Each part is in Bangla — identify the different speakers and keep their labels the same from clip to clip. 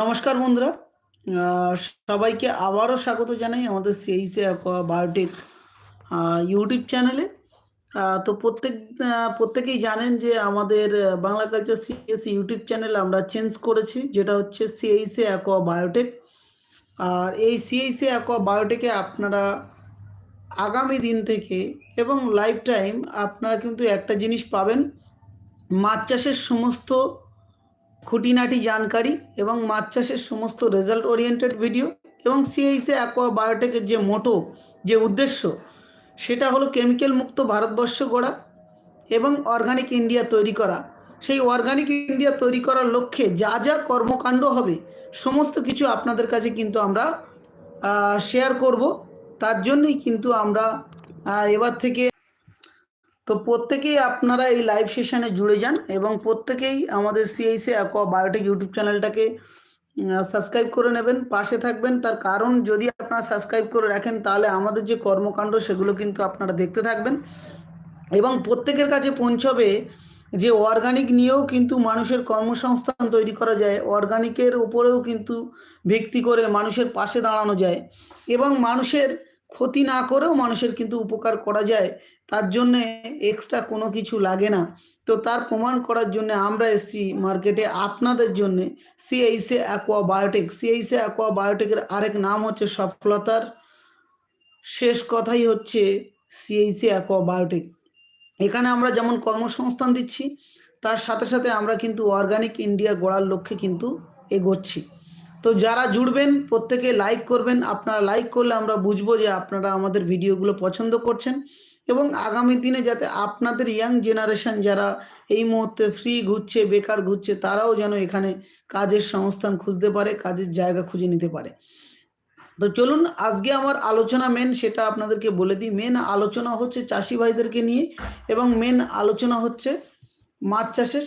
Speaker 1: নমস্কার বন্ধুরা। সবাইকে আবারও স্বাগত জানাই আমাদের সিএইসে বায়োটেক ইউটিউব চ্যানেলে তো প্রত্যেক প্রত্যেকেই জানেন যে আমাদের Bangla culture CS YouTube channel আমরা চেঞ্জ করেছি, যেটা হচ্ছে সিএইসে অ্যাকোয়া বায়োটেক আর এই সিএইসে অ্যাকোয়া বায়োটেকে আপনারা আগামী দিন থেকে এবং লাইফ টাইম আপনারা কিন্তু একটা জিনিস পাবেন, মাছ চাষের সমস্ত খুঁটিনাটি জানকারি এবং মাছ চাষের সমস্ত রেজাল্ট ওরিয়েন্টেড ভিডিও এবং সিএইসে অ্যাকোয়া বায়োটেকের যে মোটো যে উদ্দেশ্য, সেটা হলো কেমিক্যাল মুক্ত ভারতবর্ষ গড়া এবং অর্গানিক ইন্ডিয়া তৈরি করা। সেই অর্গানিক ইন্ডিয়া তৈরি করার লক্ষ্যে যা যা কর্মকাণ্ড হবে, সমস্ত কিছু আপনাদের কাছে কিন্তু আমরা শেয়ার করব। তার জন্যই কিন্তু আমরা এবার থেকে তো প্রত্যেকেই আপনারা এই লাইভ সেশনে জুড়ে যান এবং প্রত্যেকেই আমাদের সিএইসি অ্যাকোয়া বায়োটেক ইউটিউব চ্যানেলটাকে সাবস্ক্রাইব করে নেবেন, পাশে থাকবেন। তার কারণ, যদি আপনারা সাবস্ক্রাইব করে রাখেন, তাহলে আমাদের যে কর্মকাণ্ড, সেগুলো কিন্তু আপনারা দেখতে থাকবেন। এবং প্রত্যেকের কাছে পৌঁছবে যে অর্গানিক নিয়েও কিন্তু মানুষের কর্মসংস্থান তৈরি করা যায়। অর্গানিকের উপরেও কিন্তু ভিত্তি করে মানুষের পাশে দাঁড়ানো যায়। এবং মানুষের ক্ষতি না করেও মানুষের কিন্তু উপকার করা যায়। তার জন্যে এক্সট্রা কোনো কিছু লাগে না। তো তার প্রমাণ করার জন্য আমরা এসেছি মার্কেটে আপনাদের জন্যে CHC aqua biotech CHC aqua বায়োটেকের আরেক নাম হচ্ছে সফলতার। শেষ কথাই হচ্ছে সিএইসি অ্যাকোয়া বায়োটেক এখানে আমরা যেমন কর্মসংস্থান দিচ্ছি, তার সাথে সাথে আমরা কিন্তু অর্গানিক ইন্ডিয়া গড়ার লক্ষ্যে কিন্তু এগোচ্ছি। তো যারা জুড়বেন, প্রত্যেকে লাইক করবেন। আপনারা লাইক করলে আমরা বুঝব যে আপনারা আমাদের ভিডিওগুলো পছন্দ করছেন এবং আগামী দিনে যাতে আপনাদের ইয়াং জেনারেশন যারা এই মুহূর্তে ফ্রি ঘুরছে, বেকার ঘুরছে, তারাও যেন এখানে কাজের সংস্থান খুঁজতে পারে, কাজের জায়গা খুঁজে নিতে পারে। তো চলুন, আজকে আমার আলোচনা মেন সেটা আপনাদেরকে বলে দিই। মেন আলোচনা হচ্ছে চাষি ভাইদেরকে নিয়ে এবং মেন আলোচনা হচ্ছে মাছ চাষের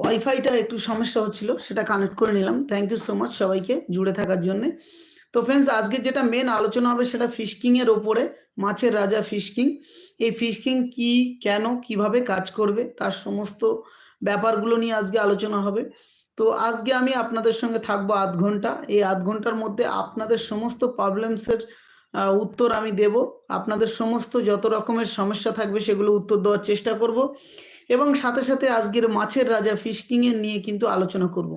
Speaker 1: ওয়াইফাইটা একটু সমস্যা হচ্ছিল, সেটা কানেক্ট করে নিলাম। থ্যাংক ইউ সো মাচ সবাইকে জুড়ে থাকার জন্য। তো ফ্রেন্ডস আজকে যেটা মেন আলোচনা হবে সেটা ফিশকিংয়ের ওপরে, মাছের রাজা ফিশকিং এই ফিশকিং কি, কেন, কীভাবে কাজ করবে, তার সমস্ত ব্যাপারগুলো নিয়ে আজকে আলোচনা হবে। তো আজকে আমি আপনাদের সঙ্গে থাকব আধ ঘণ্টা। এই আধ ঘণ্টার মধ্যে আপনাদের সমস্ত প্রবলেমসের উত্তর আমি দেব। আপনাদের সমস্ত যত রকমের সমস্যা থাকবে সেগুলো উত্তর দেওয়ার চেষ্টা করব। এবং সাথে সাথে আজকের মাছের রাজা ফিশকিং এর নিয়ে কিন্তু আলোচনা করব।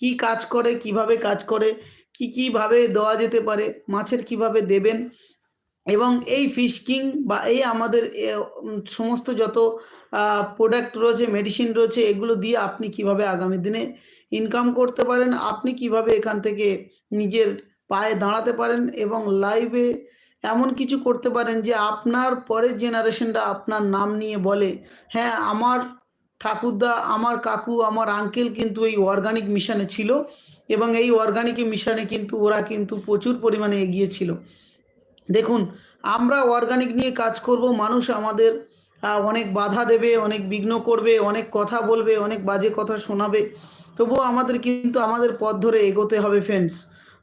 Speaker 1: কি কাজ করে, কীভাবে কাজ করে, কি কীভাবে দেওয়া যেতে পারে, মাছের কীভাবে দেবেন এবং এই ফিশকিং বা এই আমাদের সমস্ত যত প্রোডাক্ট রয়েছে মেডিসিন রয়েছে, এগুলো দিয়ে আপনি কীভাবে আগামী দিনে ইনকাম করতে পারেন, আপনি কীভাবে এখান থেকে নিজের পায়ে দাঁড়াতে পারেন এবং লাইভে এমন কিছু করতে পারেন যে আপনার পরের জেনারেশনটা আপনার নাম নিয়ে বলে হ্যাঁ আমার ঠাকুরদা, আমার কাকু, আমার আঙ্কেল কিন্তু এই অর্গানিক মিশনে ছিল এবং এই অর্গানিক মিশনে কিন্তু ওরা কিন্তু প্রচুর পরিমাণে এগিয়েছিল দেখুন, আমরা অর্গানিক নিয়ে কাজ করব, মানুষ আমাদের অনেক বাধা দেবে, অনেক বিঘ্ন করবে, অনেক কথা বলবে, অনেক বাজে কথা শোনাবে। তবুও আমাদের কিন্তু, আমাদের পথ ধরে এগোতে হবে ফ্রেন্ডস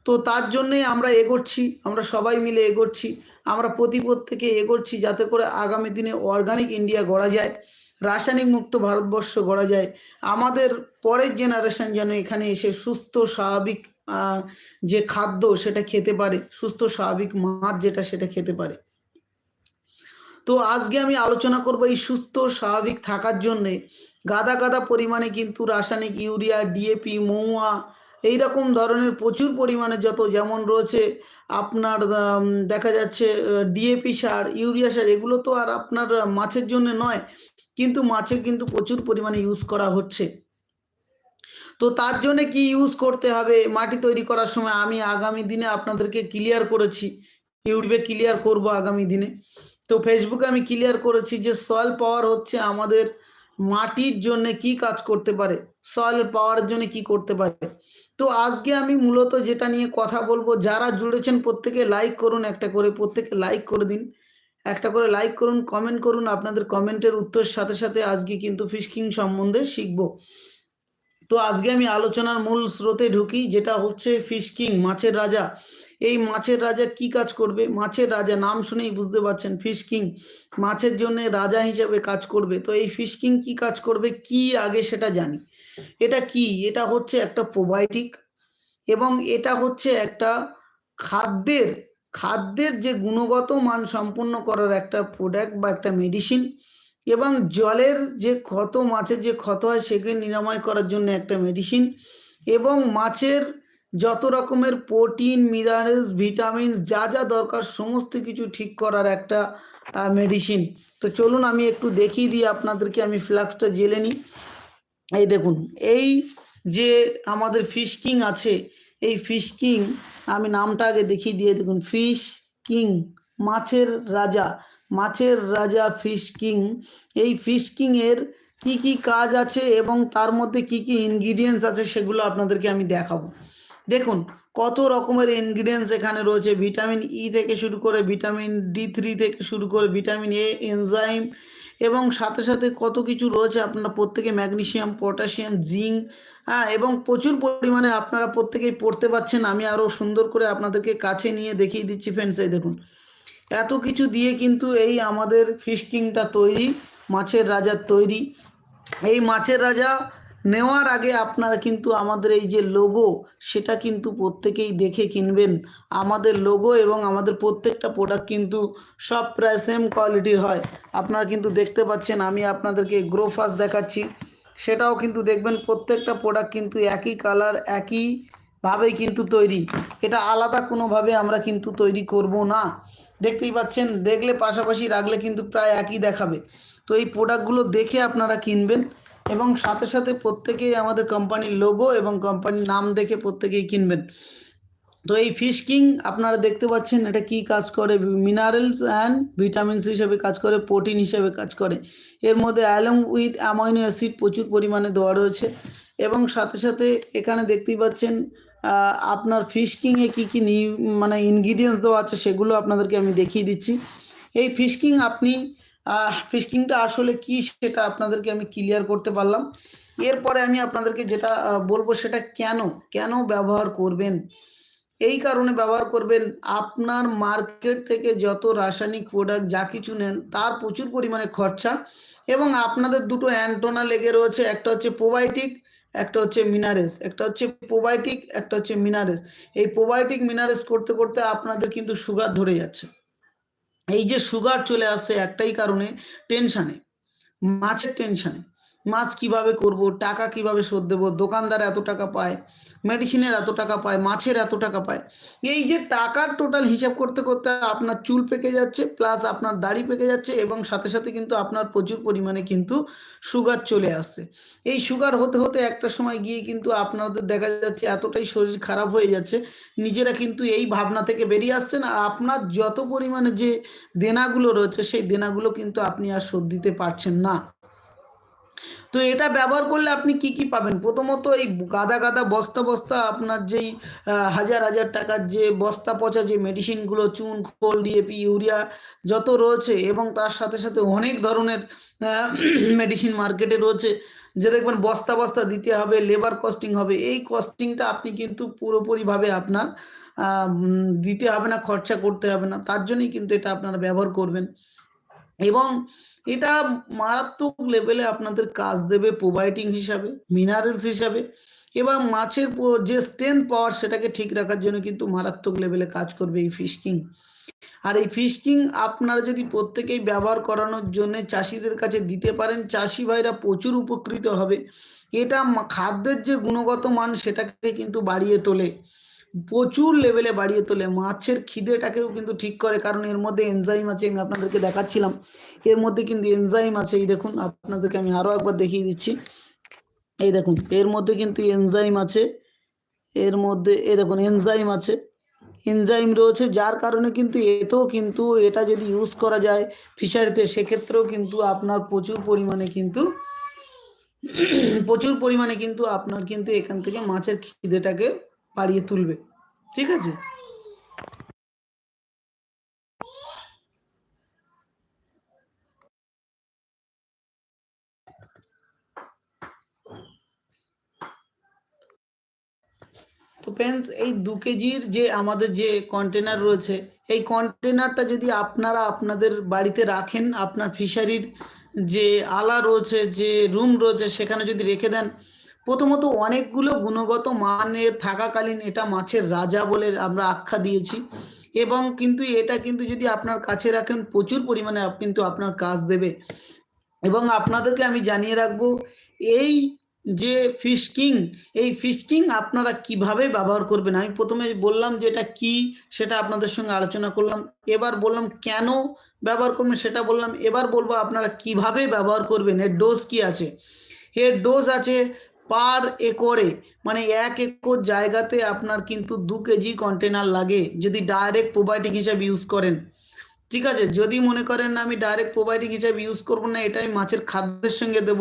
Speaker 1: তো তার জন্যই আমরা এগোচ্ছি, আমরা সবাই মিলে এগোচ্ছি, আমরা প্রতি প্রত্যেকে এগোচ্ছি যাতে করে আগামী দিনে অর্গানিক ইন্ডিয়া গড়া যায়, রাসায়নিক মুক্ত ভারতবর্ষ গড়া যায়। আমাদের পরের জেনারেশন যেন এখানে এসে সুস্থ, স্বাভাবিক যে খাদ্য সেটা খেতে পারে, সুস্থ, স্বাভাবিক মাছ যেটা সেটা খেতে পারে। তো আজকে আমি আলোচনা করব এই সুস্থ, স্বাভাবিক থাকার জন্যে। গাদা গাদা পরিমাণে কিন্তু রাসায়নিক ইউরিয়া ডিএপি মৌয়া এইরকম ধরনের প্রচুর পরিমাণে যত যেমন রয়েছে আপনার দেখা যাচ্ছে ডিএপি সার, ইউরিয়া সার, এগুলো তো আর আপনার মাছের জন্য নয়, কিন্তু মাছে কিন্তু প্রচুর পরিমাণে ইউজ করা হচ্ছে। তো তার জন্য কি ইউজ করতে হবে? মাটি তৈরি করার সময় আমি আগামী দিনে আপনাদেরকে ক্লিয়ার করেছি, ইউটিউবে ক্লিয়ার করব আগামী দিনে। তো ফেসবুকে আমি ক্লিয়ার করেছি যে সয়েল পাওয়ার হচ্ছে আমাদের মাটির জন্য কি কাজ করতে পারে? সয়েল পাওয়ার জন্য কি করতে পারে? তো আজকে আমি মূলত যেটা নিয়ে কথা বলব, যারা জুড়েছেন প্রত্যেকে লাইক করুন, একটা করে প্রত্যেকে লাইক করে দিন। একটা করে লাইক করুন কমেন্ট করুন, আপনাদের কমেন্টের উত্তর সাথে সাথে আজকে কিন্তু ফিশকিং সম্বন্ধে শিখব। তো আজকে আমি আলোচনার মূল স্রোতে ঢুকি, যেটা হচ্ছে ফিশকিং মাছের রাজা। এই মাছের রাজা কি কাজ করবে? মাছের রাজা, নাম শুনেই বুঝতে পারছেন ফিশ কিং মাছের জন্য রাজা হিসেবে কাজ করবে। তো এই ফিশ কিং কি কাজ করবে? কি আগে সেটা জানি। এটা কি? এটা হচ্ছে একটা প্রোবায়োটিক এবং এটা হচ্ছে একটা খাদ্যের খাদ্যের যে গুণগত মান সম্পন্ন করার একটা প্রোডাক্ট বা একটা মেডিসিন এবং জলের যে ক্ষত, মাছের যে ক্ষত হয় সেকে নিরাময় করার জন্য একটা মেডিসিন এবং মাছের যত রকমের প্রোটিন মিনারেলস ভিটামিনস যা যা দরকার সমস্ত কিছু ঠিক করার একটা মেডিসিন তো চলুন আমি একটু দেখিয়ে দিই, আপনাদেরকে আমি ফ্লাক্সটা জেলে নিই। এই দেখুন, এই যে আমাদের ফিশ কিং আছে, এই ফিশ কিং আমি নামটা আগে দেখিয়ে দিয়ে দেখুন ফিশ কিং মাছের রাজা মাছের রাজা ফিশ কিং এই ফিশ কিং এর কি কি কাজ আছে এবং তার মধ্যে কি কি ইনগ্রিডিয়েন্টস আছে সেগুলো আপনাদেরকে আমি দেখাবো। দেখুন, কত রকমের ইনগ্রিডিয়েন্টস এখানে রয়েছে ভিটামিন ই থেকে শুরু করে ভিটামিন ডি থ্রি থেকে শুরু করে ভিটামিন এ এনজাইম এবং সাথে সাথে কত কিছু রয়েছে আপনারা প্রত্যেকে ম্যাগনেশিয়াম, পটাশিয়াম, জিঙ্ক হ্যাঁ এবং প্রচুর পরিমাণে আপনারা প্রত্যেকেই পড়তে পাচ্ছেন। আমি আরও সুন্দর করে আপনাদেরকে কাছে নিয়ে দেখিয়ে দিচ্ছি ফ্রেন্ডস এই দেখুন। এত কিছু দিয়ে কিন্তু এই আমাদের ফিশ কিংটা তৈরি, মাছের রাজার তৈরি। এই মাছের রাজা নেওয়ার আগে আপনারা কিন্তু আমাদের এই যে লোগো সেটা কিন্তু প্রত্যেকেই দেখে কিনবেন। আমাদের লোগো এবং আমাদের প্রত্যেকটা প্রোডাক্ট কিন্তু সব প্রায় সেম কোয়ালিটির হয়। আপনারা কিন্তু দেখতে পাচ্ছেন, আমি আপনাদেরকে গ্রোফাস দেখাচ্ছি। সেটাও কিন্তু দেখবেন, প্রত্যেকটা প্রোডাক্ট কিন্তু একই কালার একই ভাবেই কিন্তু তৈরি। এটা আলাদা কোনোভাবে আমরা কিন্তু তৈরি করব না। দেখতেই পাচ্ছেন, দেখলে পাশাপাশি রাখলে কিন্তু প্রায় একই দেখাবে। তো এই প্রোডাক্টগুলো দেখে আপনারা কিনবেন। এবং সাথে সাথে প্রত্যেকেই আমাদের কোম্পানির লোগো এবং কোম্পানির নাম দেখে প্রত্যেকেই কিনবেন। তো এই ফিশ কিং আপনারা দেখতে পাচ্ছেন এটা কি কাজ করে? মিনারেলস অ্যান্ড ভিটামিনস হিসেবে কাজ করে প্রোটিন হিসেবে কাজ করে। এর মধ্যে অ্যালং উইথ অ্যামাইনো অ্যাসিড প্রচুর পরিমাণে দেওয়া রয়েছে এবং সাথে সাথে এখানে দেখতেই পাচ্ছেন আপনার ফিশ কিংয়ে কী কী মানে ইনগ্রিডিয়েন্টস দেওয়া আছে সেগুলো আপনাদেরকে আমি দেখিয়ে দিচ্ছি। এই ফিশ কিং আপনি ফিশকিংটা আসলে কি সেটা আপনাদেরকে আমি ক্লিয়ার করতে পারলাম। এরপরে আমি আপনাদেরকে যেটা বলব সেটা কেন? কেন ব্যবহার করবেন? এই কারণে ব্যবহার করবেন, আপনার মার্কেট থেকে যত রাসায়নিক প্রোডাক্ট যা কিছু নেন, তার প্রচুর পরিমাণে খরচা এবং আপনাদের দুটো অ্যান্টোনা লেগে রয়েছে, একটা হচ্ছে প্রোবায়োটিক একটা হচ্ছে মিনারেস একটা হচ্ছে প্রোবায়োটিক একটা হচ্ছে মিনারেস এই প্রোবায়োটিক মিনারেস করতে করতে আপনাদের কিন্তু সুগার ধরে যাচ্ছে। এই যে সুগার চলে আসে একটাই কারণে টেনশানে মাছের টেনশানে মাছ কীভাবে করব, টাকা কীভাবে শোধ দেবো, দোকানদার এত টাকা পায় মেডিসিনের এত টাকা পায়, মাছের এত টাকা পায়। এই যে টাকার টোটাল হিসাব করতে করতে আপনার চুল পেকে যাচ্ছে প্লাস আপনার দাড়ি পেকে যাচ্ছে এবং সাথে সাথে কিন্তু আপনার প্রচুর পরিমাণে কিন্তু সুগার চলে আসছে। এই সুগার হতে হতে একটা সময় গিয়ে কিন্তু আপনাদের দেখা যাচ্ছে এতটাই শরীর খারাপ হয়ে যাচ্ছে, নিজেরা কিন্তু এই ভাবনা থেকে বেরিয়ে আসছেন আর আপনার যত পরিমাণে যে দেনাগুলো রয়েছে, সেই দেনাগুলো কিন্তু আপনি আর শোধ দিতে পারছেন না। তো এটা ব্যবহার করলে আপনি কি কি পাবেন? প্রথমত এই গাদা গাদা বস্তা বস্তা আপনার যেই হাজার হাজার টাকার যে বস্তা পচা যে মেডিসিনগুলো চুন, খোল ডিএপি ইউরিয়া যত রয়েছে এবং তার সাথে সাথে অনেক ধরনের মেডিসিন মার্কেটে রয়েছে। যে দেখবেন বস্তা বস্তা দিতে হবে লেবার কস্টিং হবে। এই কস্টিংটা আপনি কিন্তু পুরোপুরিভাবে আপনার দিতে হবে না, খরচা করতে হবে না। তার জন্যই কিন্তু এটা আপনারা ব্যবহার করবেন। এবং এটা মারাত্মক লেভেলে আপনাদের কাজ দেবে প্রোভাইডিং হিসাবে মিনারেলস হিসাবে এবং মাছের যে স্ট্রেংথ পাওয়ার সেটাকে ঠিক রাখার জন্য কিন্তু মারাত্মক লেভেলে কাজ করবে এই ফিশকিং আর এই ফিশকিং আপনারা যদি প্রত্যেকেই ব্যবহার করানোর জন্য চাষিদের কাছে দিতে পারেন, চাষি ভাইরা প্রচুর উপকৃত হবে। এটা খাদ্যের যে গুণগত মান সেটাকে কিন্তু বাড়িয়ে তোলে। প্রচুর লেভেলে বাড়িয়ে তোলে। মাছের খিদেটাকেও কিন্তু ঠিক করে, কারণ এর মধ্যে এনজাইম আছে, আমি আপনাদেরকে দেখাচ্ছিলাম। এর মধ্যে কিন্তু এনজাইম আছে, এই দেখুন, আপনাদেরকে আমি আরও একবার দেখিয়ে দিচ্ছি। এই দেখুন, এর মধ্যে কিন্তু এনজাইম আছে, এর মধ্যে, এই দেখুন এনজাইম আছে। এনজাইম রয়েছে, যার কারণে কিন্তু এতেও কিন্তু এটা যদি ইউজ করা যায় ফিশারিতে সেক্ষেত্রেও কিন্তু আপনার প্রচুর পরিমাণে কিন্তু, প্রচুর পরিমাণে কিন্তু আপনার কিন্তু এখান থেকে মাছের খিদেটাকে পাড়িয়ে তুলবে। ঠিক আছে? তো পেন্স এই দু কেজির যে আমাদের যে কন্টেনার রয়েছে, এই কন্টেনারটা যদি আপনারা আপনাদের বাড়িতে রাখেন, আপনার ফিশারির যে আলা রয়েছে, যে রুম রয়েছে, সেখানে যদি রেখে দেন প্রথমত অনেকগুলো গুণগত মানের থাকাকালীন এটা মাছের রাজা বলে আমরা আখ্যা দিয়েছি। এবং কিন্তু এটা কিন্তু যদি আপনার কাছে রাখেন, প্রচুর পরিমাণে কিন্তু আপনার কাজ দেবে। এবং আপনাদেরকে আমি জানিয়ে রাখব, এই যে ফিশ কিং এই ফিশ কিং আপনারা কীভাবে ব্যবহার করবেন? আমি প্রথমে বললাম যে এটা কি, সেটা আপনাদের সঙ্গে আলোচনা করলাম। এবার বললাম কেন ব্যবহার করবেন সেটা বললাম। এবার বলব আপনারা কীভাবে ব্যবহার করবেন, এর ডোজ কি আছে? এর ডোজ আছে পার একরে মানে এক একর জায়গাতে আপনার কিন্তু দু কেজি কন্টেনার লাগে, যদি ডাইরেক্ট প্রোবায়োটিক হিসাবে ইউজ করেন। ঠিক আছে? যদি মনে করেন আমি ডাইরেক্ট প্রোবায়োটিক হিসাবে ইউজ করব না, এটাই মাছের খাদ্যের সঙ্গে দেব,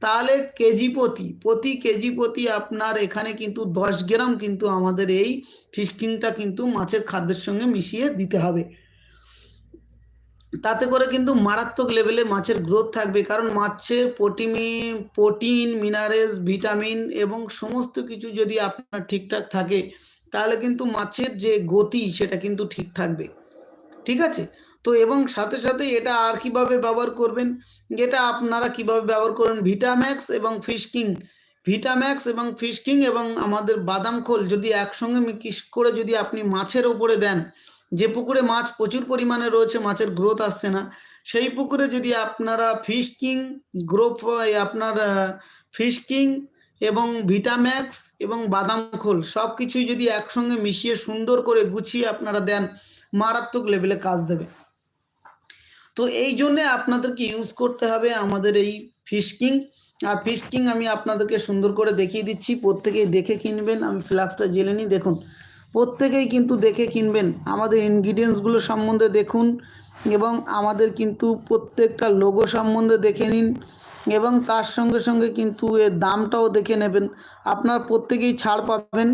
Speaker 1: তাহলে কেজি প্রতি প্রতি কেজি প্রতি আপনার এখানে কিন্তু দশ গ্রাম কিন্তু আমাদের এই ফিশকিংটা কিন্তু মাছের খাদ্যের সঙ্গে মিশিয়ে দিতে হবে। তাতে করে কিন্তু মারাত্মক লেভেলে মাছের গ্রোথ থাকবে। কারণ মাছের প্রোটিন প্রোটিন মিনারেলস ভিটামিন এবং সমস্ত কিছু যদি আপনার ঠিকঠাক থাকে, তাহলে কিন্তু মাছের যে গতি সেটা কিন্তু ঠিক থাকবে। ঠিক আছে? তো এবং সাথে সাথে এটা আর কীভাবে ব্যবহার করবেন? এটা আপনারা কীভাবে ব্যবহার করবেন? ভিটাম্যাক্স এবং ফিশ কিং ভিটাম্যাক্স এবং ফিশ কিং এবং আমাদের বাদাম খোল যদি একসঙ্গে মিক্স করে যদি আপনি মাছের ওপরে দেন যে পুকুরে মাছ প্রচুর পরিমাণে রয়েছে, মাছের গ্রোথ আসছে না। সেই পুকুরে যদি আপনারা ফিশ কিং গ্রোথ আপনার ফিশ কিং এবং ভিটাম্যাক্স এবং বাদাম খোল সব কিছুই যদি একসঙ্গে মিশিয়ে সুন্দর করে গুছিয়ে আপনারা দেন, মারাত্মক লেভেলে কাজ দেবে। তো এই জন্যে আপনাদেরকে ইউজ করতে হবে আমাদের এই ফিশ কিং আর ফিশ কিং আমি আপনাদেরকে সুন্দর করে দেখিয়ে দিচ্ছি। প্রত্যেকেই দেখে কিনবেন। আমি ফ্লাক্সটা জেলে নিই। দেখুন প্রত্যেকেই কিন্তু দেখে কিনবেন। আমাদের ইনগ্রিডিয়েন্টসগুলো সম্বন্ধে দেখুন এবং আমাদের কিন্তু প্রত্যেকটা লোগো সম্বন্ধে দেখে নিন এবং তার সঙ্গে সঙ্গে কিন্তু এর দামটাও দেখে নেবেন। আপনারা প্রত্যেকেই ছাড় পাবেন,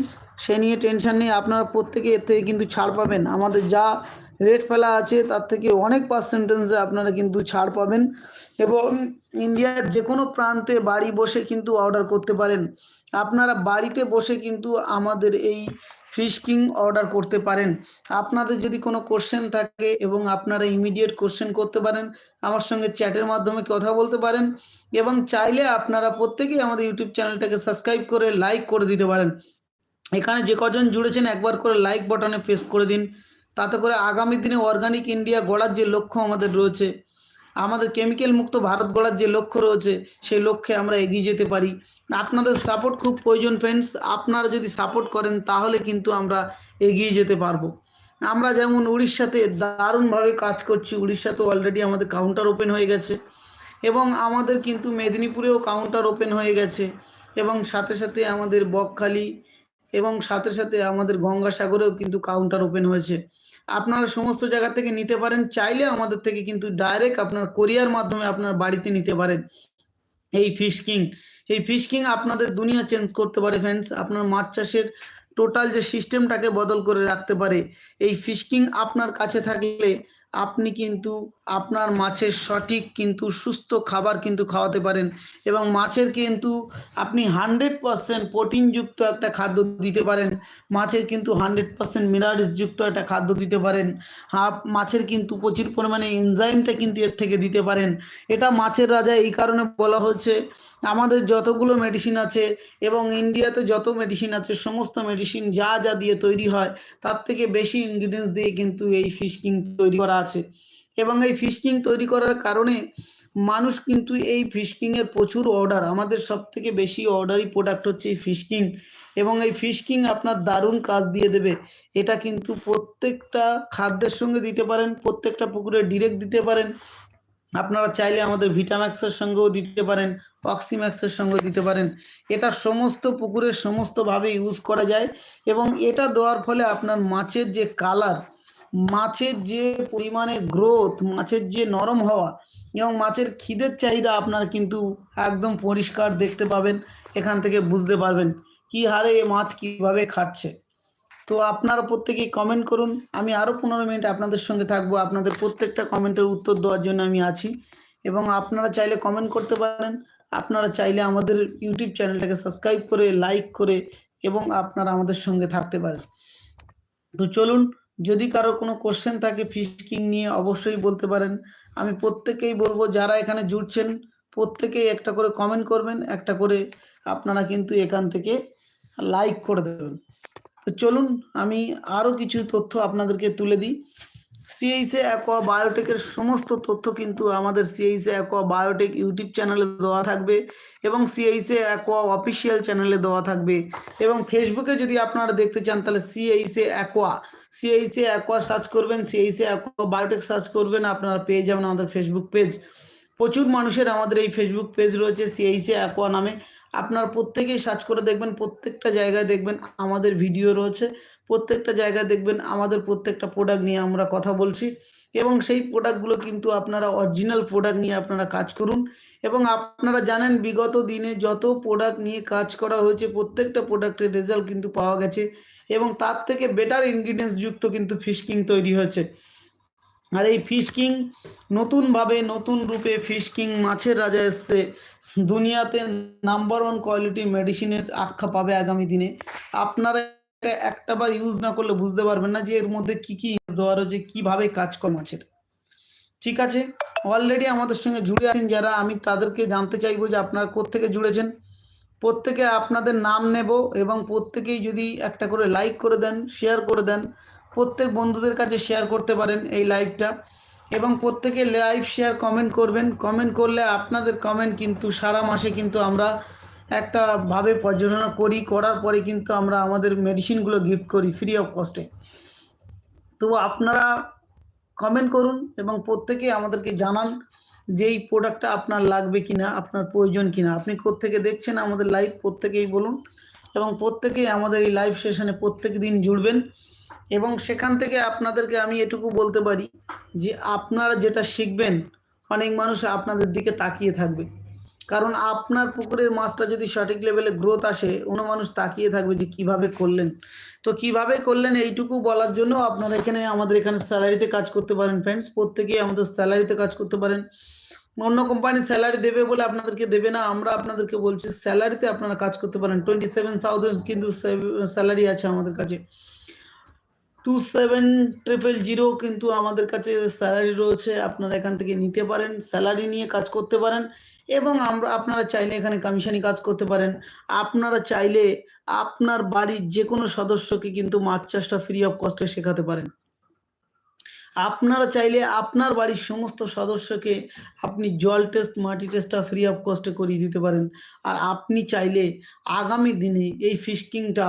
Speaker 1: সে নিয়ে টেনশন নেই, আপনারা প্রত্যেকে এর থেকে কিন্তু ছাড় পাবেন। আমাদের যা রেট ফেলা আছে তার থেকে অনেক পার্সেন্টেজে আপনারা কিন্তু ছাড় পাবেন এবং ইন্ডিয়ার যে কোনো প্রান্তে বাড়ি বসে কিন্তু অর্ডার করতে পারেন। আপনারা বাড়িতে বসে কিন্তু আমাদের এই ফিশ কিং অর্ডার করতে পারেন। আপনাদের যদি কোনো কোশ্চেন থাকে এবং আপনারা ইমিডিয়েট কোশ্চেন করতে পারেন, আমার সঙ্গে চ্যাটের মাধ্যমে কথা বলতে পারেন এবং চাইলে আপনারা প্রত্যেকেই আমাদের ইউটিউব চ্যানেলটাকে সাবস্ক্রাইব করে লাইক করে দিতে পারেন। এখানে যে কজন জুড়েছেন, একবার করে লাইক বাটনে প্রেস করে দিন। তাতে করে আগামী দিনে অর্গানিক ইন্ডিয়া গড়ার যে লক্ষ্য আমাদের রয়েছে আমাদের কেমিক্যাল মুক্ত ভারত গড়ার যে লক্ষ্য রয়েছে, সেই লক্ষ্যে আমরা এগিয়ে যেতে পারি। আপনাদের সাপোর্ট খুব প্রয়োজন ফ্রেন্ডস আপনারা যদি সাপোর্ট করেন, তাহলে কিন্তু আমরা এগিয়ে যেতে পারব। আমরা যেমন উড়িষ্যাতে দারুণভাবে কাজ করছি। উড়িষ্যাতে অলরেডি আমাদের কাউন্টার ওপেন হয়ে গেছে। এবং আমাদের কিন্তু মেদিনীপুরেও কাউন্টার ওপেন হয়ে গেছে। এবং সাথে সাথে আমাদের বকখালি এবং সাথে সাথে আমাদের গঙ্গাসাগরেও কিন্তু কাউন্টার ওপেন হয়েছে। আপনারা সমস্ত জায়গা থেকে নিতে পারেন। চাইলে আমাদের থেকে কিন্তু ডাইরেক্ট আপনার কোরিয়ার মাধ্যমে আপনার বাড়িতে নিতে পারেন। এই ফিশ কিং এই ফিশ কিং আপনাদের দুনিয়া চেঞ্জ করতে পারে ফ্রেন্ডস আপনার মাছ চাষের টোটাল যে সিস্টেমটাকে বদল করে রাখতে পারে। এই ফিশ কিং আপনার কাছে থাকলে আপনি কিন্তু আপনার মাছের সঠিক কিন্তু সুস্থ খাবার কিন্তু খাওয়াতে পারেন এবং মাছের কিন্তু আপনি হান্ড্রেড পারসেন্ট প্রোটিনযুক্ত একটা খাদ্য দিতে পারেন। মাছের কিন্তু হান্ড্রেড পার্সেন্ট মিনারেলসযুক্ত একটা খাদ্য দিতে পারেন। হাফ, মাছের কিন্তু প্রচুর পরিমাণে এনজাইমটা কিন্তু এর থেকে দিতে পারেন। এটা মাছের রাজা এই কারণে বলা হচ্ছে আমাদের যতগুলো মেডিসিন আছে এবং ইন্ডিয়াতে যত মেডিসিন আছে, সমস্ত মেডিসিন যা যা দিয়ে তৈরি হয়, তার থেকে বেশি ইনগ্রিডিয়েন্টস দিয়ে কিন্তু এই ফিশ কিং তৈরি করা আছে। এবং এই ফিশ কিং তৈরি করার কারণে মানুষ কিন্তু এই ফিশ কিংয়ের প্রচুর অর্ডার আমাদের সব থেকে বেশি অর্ডারই প্রোডাক্ট হচ্ছে এই ফিশ কিং এবং এই ফিশ কিং আপনার দারুণ কাজ দিয়ে দেবে। এটা কিন্তু প্রত্যেকটা খাদ্যের সঙ্গে দিতে পারেন, প্রত্যেকটা পুকুরে ডিরেক্ট দিতে পারেন। আপনারা চাইলে আমাদের ভিটাম্যাক্সের সঙ্গেও দিতে পারেন অক্সিম্যাক্সের সঙ্গেও দিতে পারেন। এটা সমস্ত পুকুরের সমস্তভাবে ইউজ করা যায় এবং এটা দেওয়ার ফলে আপনার মাছের যে কালার মাছের যে পরিমাণে গ্রোথ মাছের যে নরম হওয়া এবং মাছের খিদের চাহিদা আপনার কিন্তু একদম পরিষ্কার দেখতে পাবেন, এখান থেকে বুঝতে পারবেন কি হারে মাছ কীভাবে খাচ্ছে। তো আপনারা প্রত্যেকেই কমেন্ট করুন। আমি আরও পনেরো মিনিট আপনাদের সঙ্গে থাকব। আপনাদের প্রত্যেকটা কমেন্টের উত্তর দেওয়ার জন্য আমি আছি। এবং আপনারা চাইলে কমেন্ট করতে পারেন। আপনারা চাইলে আমাদের ইউটিউব চ্যানেলটাকে সাবস্ক্রাইব করে লাইক করে এবং আপনারা আমাদের সঙ্গে থাকতে পারেন। তো চলুন, যদি কারও কোনো কোশ্চেন থাকে ফিশকিং নিয়ে, অবশ্যই বলতে পারেন। আমি প্রত্যেকেই বলব, যারা এখানে জুটছেন, প্রত্যেকেই একটা করে কমেন্ট করবেন, একটা করে আপনারা কিন্তু এখান থেকে লাইক করে দেবেন। চলুন আমি আরও কিছু তথ্য আপনাদেরকে তুলে দিই। সিএইসে অ্যাকোয়া বায়োটেকের সমস্ত তথ্য কিন্তু আমাদের সিএইসে অ্যাকোয়া বায়োটেক ইউটিউব চ্যানেলে দেওয়া থাকবে এবং সিএইসে অ্যাকোয়া অফিসিয়াল চ্যানেলে দেওয়া থাকবে এবং ফেসবুকে যদি আপনারা দেখতে চান তাহলে CAC Aqua CAC Aqua search করবেন সিএইসে অ্যাকোয়া বায়োটেক সার্চ করবেন, আপনারা পেয়ে যাবেন আমাদের ফেসবুক পেজ প্রচুর মানুষের আমাদের এই ফেসবুক পেজ রয়েছে সিএইসে অ্যাকোয়া নামে। আপনারা প্রত্যেকেই সার্চ করে দেখবেন, প্রত্যেকটা জায়গায় দেখবেন আমাদের ভিডিও রয়েছে। প্রত্যেকটা জায়গায় দেখবেন আমাদের প্রত্যেকটা প্রোডাক্ট নিয়ে আমরা কথা বলছি এবং সেই প্রোডাক্টগুলো কিন্তু আপনারা অরিজিনাল প্রোডাক্ট নিয়ে আপনারা কাজ করুন। এবং আপনারা জানেন বিগত দিনে যত প্রোডাক্ট নিয়ে কাজ করা হয়েছে, প্রত্যেকটা প্রোডাক্টের রেজাল্ট কিন্তু পাওয়া গেছে এবং তার থেকে বেটার ইনগ্রিডিয়েন্টস যুক্ত কিন্তু ফিশকিং তৈরি হয়েছে। আর এই ফিশকিং নতুনভাবে, নতুন রূপে ফিশকিং মাছের রাজা এসছে। দুনিয়াতে নাম্বার ওয়ান কোয়ালিটি মেডিসিনের আখ্যা পাবে আগামী দিনে। আপনারা একটা বার ইউজ না করলে বুঝতে পারবেন না যে এর মধ্যে কি কি ইউজ দেওয়ার রয়েছে, কীভাবে কাজ করে মাছের ঠিক আছে? অলরেডি আমাদের সঙ্গে জুড়ে আছেন যারা, আমি তাদেরকে জানতে চাইব যে আপনারা কোত্থেকে জুড়েছেন। প্রত্যেকে আপনাদের নাম নেব এবং প্রত্যেকেই যদি একটা করে লাইক করে দেন শেয়ার করে দেন, প্রত্যেক বন্ধুদের কাছে শেয়ার করতে পারেন এই লাইভটা এবং প্রত্যেকে লাইভ শেয়ার, কমেন্ট করবেন। কমেন্ট করলে আপনাদের কমেন্ট কিন্তু সারা মাসে কিন্তু আমরা একটা ভাবে পর্যবেক্ষণ করি। করার পরে কিন্তু আমরা আমাদের মেডিসিনগুলো গিফট করি ফ্রি অফ কস্টে তো আপনারা কমেন্ট করুন এবং প্রত্যেকে আমাদেরকে জানান যে এই প্রোডাক্টটা আপনার লাগবে কিনা, আপনার প্রয়োজন কিনা। আপনি কোত্থেকে দেখছেন আমাদের লাইভ প্রত্যেকেই বলুন। এবং প্রত্যেকেই আমাদের এই লাইভ সেশনে প্রত্যেক দিন জুড়বেন। এবং সেখান থেকে আপনাদেরকে আমি এটুকু বলতে পারি যে আপনারা যেটা শিখবেন, অনেক মানুষ আপনাদের দিকে তাকিয়ে থাকবে। কারণ আপনার পুকুরের মাছটা যদি সঠিক লেভেলে গ্রোথ আসে, অন্য মানুষ তাকিয়ে থাকবে যে কীভাবে করলেন। তো কীভাবে করলেন এইটুকু বলার জন্য আপনারা এখানে আমাদের এখানে স্যালারিতে কাজ করতে পারেন ফ্রেন্ডস প্রত্যেকেই আমাদের স্যালারিতে কাজ করতে পারেন। অন্য কোম্পানি স্যালারি দেবে বলে আপনাদেরকে দেবে না, আমরা আপনাদেরকে বলছি স্যালারিতে আপনারা কাজ করতে পারেন। টোয়েন্টি সেভেন থাউজেন্ড কিন্তু স্যালারি আছে আমাদের কাছে। টু সেভেন ট্রিপল জিরো কিন্তু আমাদের কাছে স্যালারি রয়েছে, আপনারা এখান থেকে নিতে পারেন স্যালারি নিয়ে কাজ করতে পারেন এবং আমরা, আপনারা চাইলে এখানে কমিশনই কাজ করতে পারেন। আপনারা চাইলে আপনার বাড়ির যে কোনো সদস্যকে কিন্তু মাছ চাষটা ফ্রি অফ কস্টে শেখাতে পারেন। আপনারা চাইলে আপনার বাড়ির সমস্ত সদস্যকে আপনি জল টেস্ট মাটি টেস্টটা ফ্রি অফ কস্টে করিয়ে দিতে পারেন। আর আপনি চাইলে আগামী দিনে এই ফিশকিংটা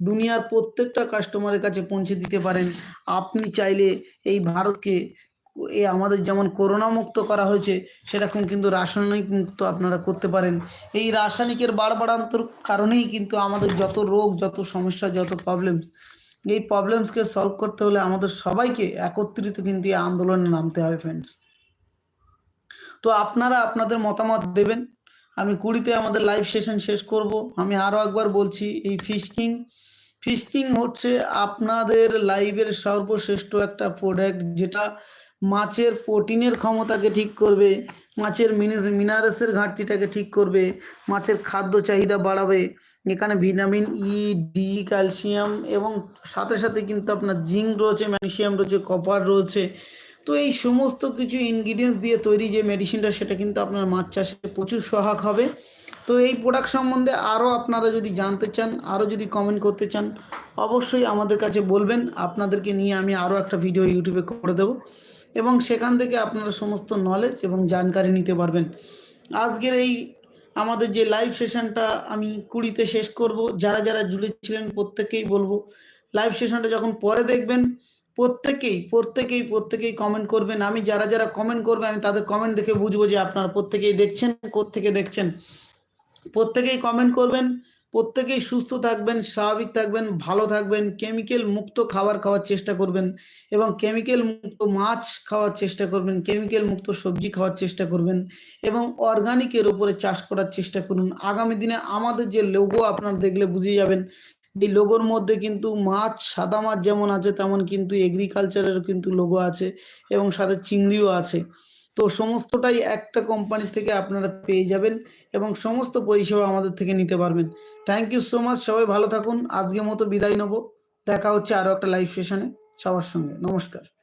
Speaker 1: দুনিয়ার প্রত্যেকটা কাস্টমারের কাছে পৌঁছে দিতে পারেন। আপনি চাইলে এই ভারতকে, এ আমাদের যেমন করোনা মুক্ত করা হয়েছে, সেরকম কিন্তু রাসায়নিক মুক্ত আপনারা করতে পারেন। এই রাসায়নিকের বাড়বাড়ান্তর কারণেই কিন্তু আমাদের যত রোগ, যত সমস্যা, যত প্রবলেমস এই প্রবলেমসকে সলভ করতে হলে আমাদের সবাইকে একত্রিত কিন্তু এই আন্দোলনে নামতে হবে ফ্রেন্ডস তো আপনারা আপনাদের মতামত দেবেন। আমি কুড়িতে আমাদের লাইভ সেশন শেষ করব। আমি আরও একবার বলছি, এই ফিশকিং ফিশকিং হচ্ছে আপনাদের লাইভের সর্বশ্রেষ্ঠ একটা প্রোডাক্ট যেটা মাছের প্রোটিনের ক্ষমতাকে ঠিক করবে, মাছের মিনারেলসের ঘাটতিটাকে ঠিক করবে, মাছের খাদ্য চাহিদা বাড়াবে। এখানে ভিটামিন ই ডি ক্যালসিয়াম এবং সাথে সাথে কিন্তু আপনার জিঙ্ক রয়েছে ম্যাগনেসিয়াম রয়েছে কপার রয়েছে। তো এই সমস্ত কিছু ইনগ্রিডিয়েন্টস দিয়ে তৈরি যে মেডিসিনটা সেটা কিন্তু আপনার মাছ চাষে প্রচুর সহায়ক হবে। তো এই প্রোডাক্ট সম্বন্ধে আরও আপনারা যদি জানতে চান, আরও যদি কমেন্ট করতে চান, অবশ্যই আমাদের কাছে বলবেন। আপনাদেরকে নিয়ে আমি আরও একটা ভিডিও ইউটিউবে করে দেবো। এবং সেখান থেকে আপনারা সমস্ত নলেজ এবং জানকারি নিতে পারবেন। আজকের এই আমাদের যে লাইভ সেশনটা আমি কুড়িতে শেষ করব। যারা যারা জুড়েছিলেন প্রত্যেকেই বলব লাইভ সেশনটা যখন পরে দেখবেন প্রত্যেকেই প্রত্যেকেই প্রত্যেকেই কমেন্ট করবেন। আমি যারা যারা কমেন্ট করবে, আমি তাদের কমেন্ট দেখে বুঝব যে আপনারা প্রত্যেকেই দেখছেন, কোত্থেকে দেখছেন। প্রত্যেকেই কমেন্ট করবেন, প্রত্যেকেই সুস্থ থাকবেন, স্বাভাবিক থাকবেন, ভালো থাকবেন কেমিক্যাল মুক্ত খাবার খাওয়ার চেষ্টা করবেন এবং কেমিক্যাল মুক্ত মাছ খাওয়ার চেষ্টা করবেন কেমিক্যাল মুক্ত সবজি খাওয়ার চেষ্টা করবেন এবং অর্গানিকের উপরে চাষ করার চেষ্টা করুন। আগামী দিনে আমাদের যে লোগো আপনারা দেখলে বুঝে যাবেন এই লোগোর মধ্যে কিন্তু মাছ, সাদা মাছ যেমন আছে, তেমন কিন্তু এগ্রিকালচারের কিন্তু লোগো আছে এবং সাথে চিংড়িও আছে। তো সমস্তটাই একটা কোম্পানি থেকে আপনারা পেয়ে যাবেন এবং সমস্ত পরিষেবা আমাদের থেকে নিতে পারবেন। থ্যাংক ইউ সো মাচ সবাই ভালো থাকুন। আজকে মতো বিদায় নেব। দেখা হচ্ছে আরও একটা লাইভ সেশনে সবার সঙ্গে। নমস্কার।